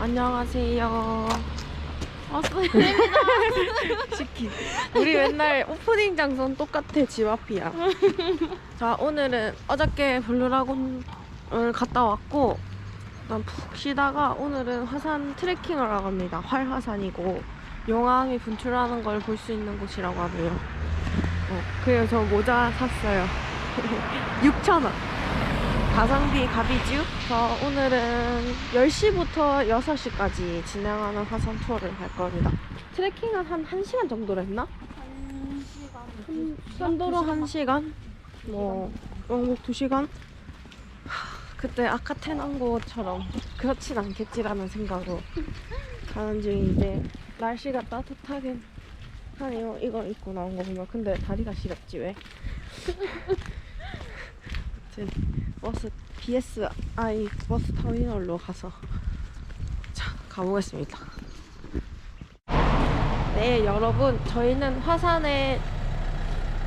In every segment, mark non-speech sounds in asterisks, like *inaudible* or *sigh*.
안녕하세요. 왔어요. *laughs* 치킨. 우리 맨날 오프닝 장소는 똑같아 집 앞이야. 자 오늘은 어저께 블루라곤을 갔다 왔고 난푹 쉬다가 오늘은 화산 트레킹을 하러 갑니다. 활화산이고 용암이 분출하는 걸 볼 수 있는 곳이라고 하네요. 어, 그래서 저 모자 샀어요. *laughs* 6,000원. 가성비. 저 오늘은 10시부터 6시까지 진행하는 화산 투어를 할 겁니다. 트레킹은 한 1시간 정도 했나? 한 시간. 한, 산도로 1시간? 뭐, 영국 2시간? 그때 아카테난 곳처럼 그렇진 않겠지라는 생각으로 가는 중인데 날씨가 따뜻하긴 하네요. 이걸 입고 나온 거 보면 근데 다리가 시렵지 왜? *laughs* 아무튼 버스 BSI 버스 터미널로 가서 자 가보겠습니다. 네 여러분 저희는 화산에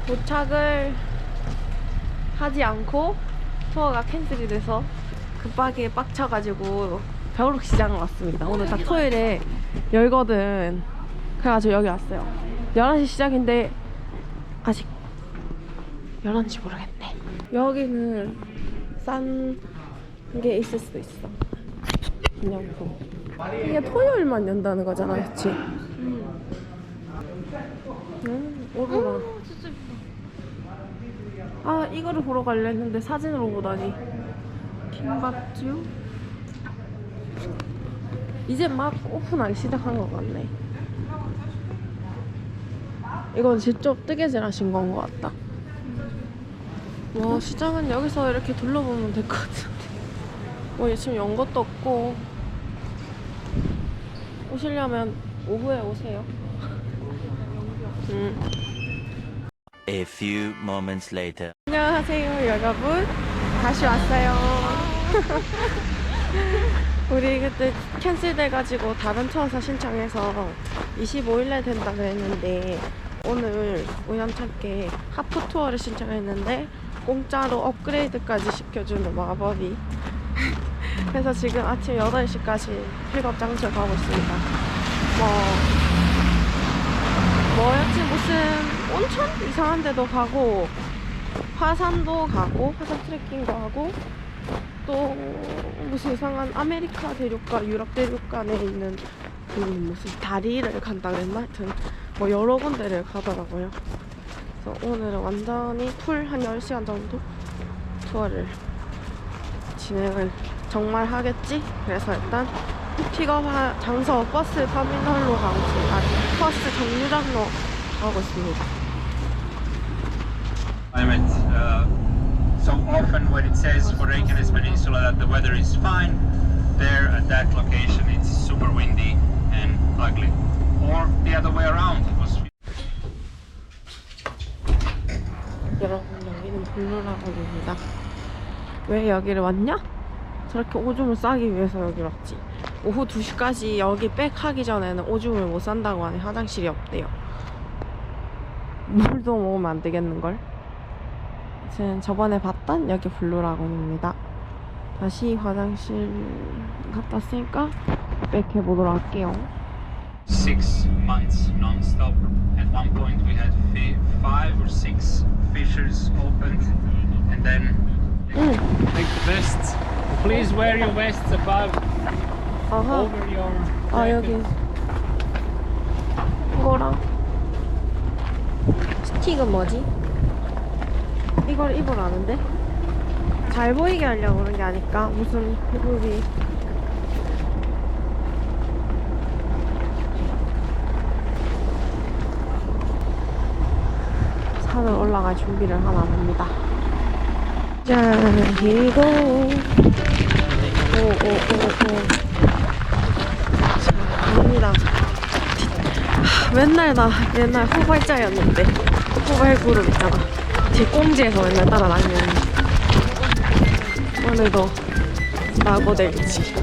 도착을 하지 않고 투어가 캔슬이 돼서 급하게 빡쳐가지고 벼룩 시장을 왔습니다. 오늘 딱 토요일에 열거든. 그래가지고 여기 왔어요. 11시 시작인데 아직 11시 모르겠네. 여기는 싼 게 있을 수도 있어. 기념품. 이게 토요일만 연다는 거잖아, 그치? 음, 오로라. 진짜 예쁘다. 아 이거를 보러 가려 했는데 사진으로 보다니 킹받쥬 이제 막 오픈하기 시작한 것 같네 이건 직접 뜨개질 하신 건 것 같다 와 시장은 여기서 이렇게 둘러보면 될 것 같은데. 뭐 지금 연 것도 없고. 오시려면 오후에 오세요. 음. A few moments later. 안녕하세요 여러분. 다시 왔어요. *laughs* 우리 그때 캔슬돼가지고 다른 투어사 신청해서 25일에 된다 그랬는데 오늘 우연찮게 하프 투어를 신청했는데 공짜로 업그레이드까지 시켜주는 마법이. *laughs* 그래서 지금 아침 8시까지 픽업 장소에 가고 있습니다. 뭐 뭐였지? 무슨 온천? 이상한 데도 가고 화산도 가고 화산 트레킹도 하고 또 무슨 이상한 아메리카 대륙과 유럽 대륙 간에 있는 그 무슨 다리를 간다 그랬나? 하여튼 뭐 여러 군데를 가더라고요 그래서 오늘은 완전히 풀 한 10시간 정도 투어를 진행을 정말 하겠지? 그래서 일단 픽업 하- 장소 버스 터미널로 가고 있습니다. 아니, 버스 정류장로 가고 있습니다. climate. Uh, so often when it says for Reykjanes Peninsula that the weather is fine, there at that location it's super windy and ugly. Or the other way around. It was 여러분 여기는 블루라곤입니다. 왜 여기를 왔냐? 저렇게 오줌을 싸기 위해서 여기 왔지. 오후 2시까지 여기 백하기 전에는 오줌을 못 산다고 하네. 화장실이 없대요. 물도 먹으면 안 되겠는걸? 아무튼 저번에 봤던 여기 블루라곤입니다. 다시 화장실 갔다 왔으니까 백 해 보도록 할게요. six months non-stop. At one point we had fi- five or six fissures opened, and then 응. take the vests. Please wear your vests above 아하. over your. 아 jacket. 여기 이거랑 스틱은 뭐지? 이걸 입으라는데? 잘 보이게 하려고 그런 게 아닐까? 무슨 그룹이 산을 올라갈 준비를 하나 봅니다 짠, go. 오, 오, 오, 오. 갑니다. 하, 맨날 나 옛날 후발자였는데 후발 그룹 있잖아. 뒷공지에서 맨날 따라다니는 오늘도 나고 될지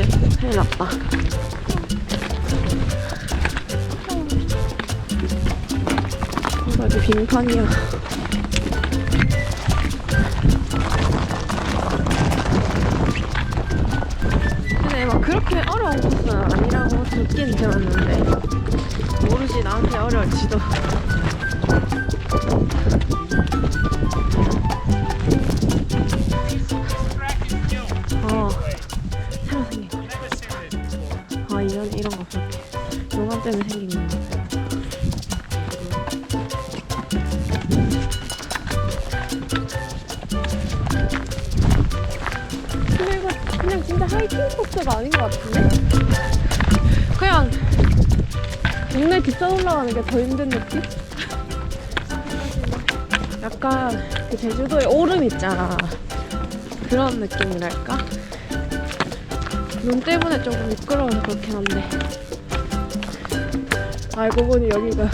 네, 큰일 났다. 아주 빙판이야. 근데 막 그렇게 어려운 곳은 아니라고 듣긴 들었는데 모르지 나한테 어려울지도. 동네 뒷산 올라가는 게 더 힘든 느낌? 약간 그 제주도에 오름 있잖아. 그런 느낌이랄까? 눈 때문에 조금 미끄러워서 그렇긴 한데. 알고 보니 여기가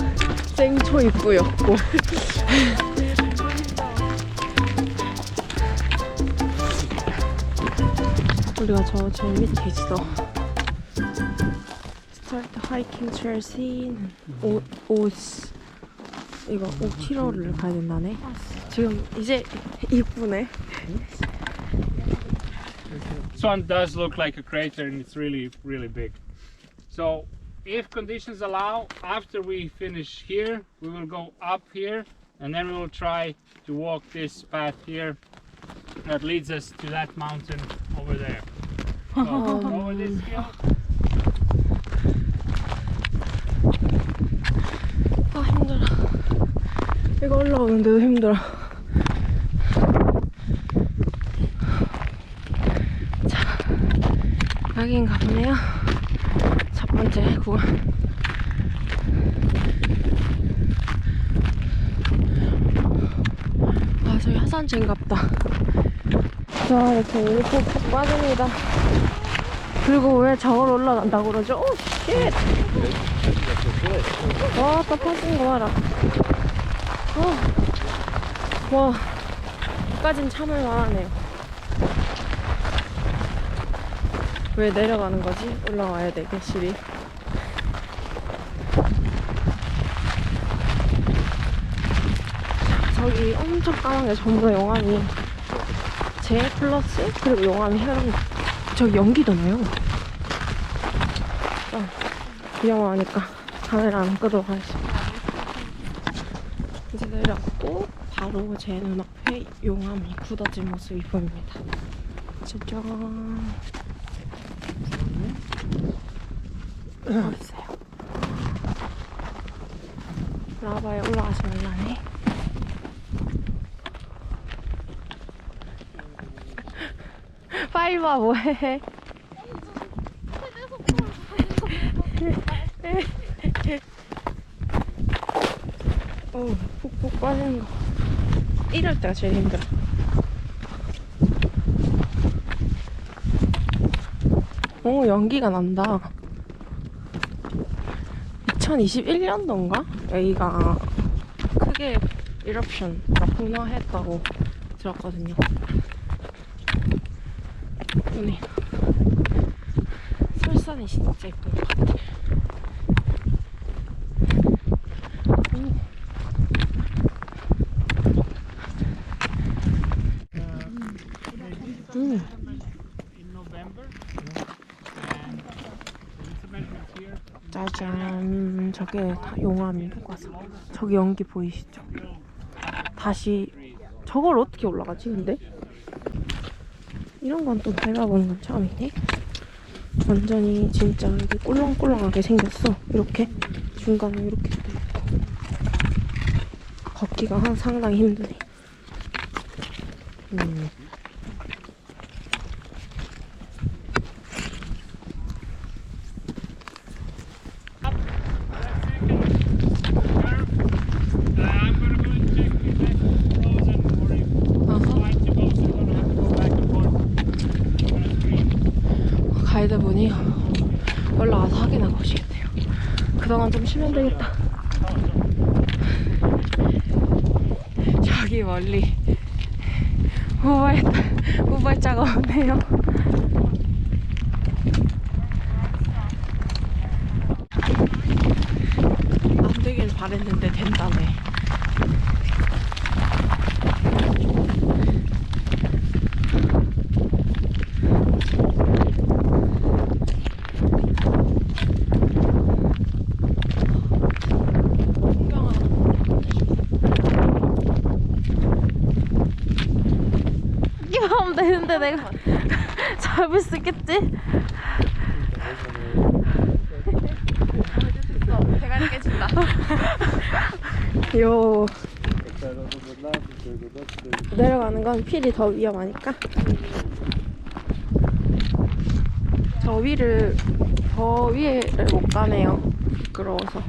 생초 입구였고. *laughs* 우리가 저, 저 밑에 있어. 스타트 하이킹 트레일 C는 오, 오, 씨. 이거 5km를 가야 된다네. 지금 이제 입구네. This one does look like a crater and it's really, really big. So, if conditions allow, after we finish here, we will go up here and then we will try to walk this path here that leads us to that mountain over there. So, *laughs* over this hill. 이거 올라오는데도 힘들어. 자, 여긴가 보네요. 첫 번째 구간. 아, 저기 하산지인갑다. 자, 이렇게 일폭 푹 빠집니다. 그리고 왜 저걸 올라간다고 그러죠? 오, 쉣! 와, 또 퍼진 거 봐라. 어. 와, 여기까진 참을 만하네요. 왜 내려가는 거지? 올라와야 돼, 개실이. 저기 엄청 까만 게 전부 다 용암이 제 플러스 그리고 용암이 거. 저기 연기도 나요. 어, 위험하니까 카메라 안 끄도록 하겠습니다. 이제 내려갔고 바로 제 눈앞에 용암이 굳어진 모습이 보입니다. 짜잔. 어딨어요? 라바에 올라가지 말라네. 파이바 뭐해? *laughs* 어, 푹푹 빠지는 거. 이럴 때가 제일 힘들어. 오, 연기가 난다. 2021년도인가? 여기가 크게 이럽션가 분화했다고 들었거든요. 눈이. 설산이 진짜 예쁜 것 같아. 오. 짜잔. 저게 다 용암이 녹아서. 저기 연기 보이시죠? 다시 저걸 어떻게 올라가지 근데? 이런 건 또 밟아보는 건 처음이네. 완전히 진짜 여기 꿀렁꿀렁하게 생겼어. 이렇게. 중간에 이렇게 걷기가 한- 상당히 힘드네. 음. 가이드분이 올라가서 확인하고 오시겠대요. 그동안 좀 쉬면 되겠다. 저기 멀리 후발, 후발자가 오네요. 안 되길 바랬는데 된다네. 되는데 내가 *laughs* 잡을 수 있겠지? *laughs* 요. 내려가는 건 필이 더 위험하니까. 저 위를 저 위를 못 가네요. 부끄러워서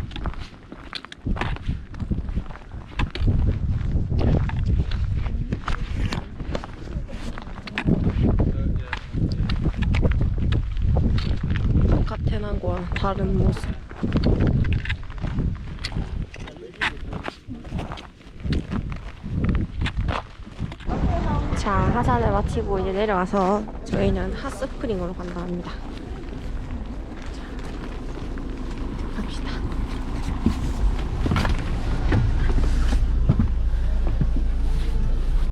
카테나과 다른 모습 자, 하산을 마치고 이제 내려와서 저희는 핫스프링으로 간다 합니다.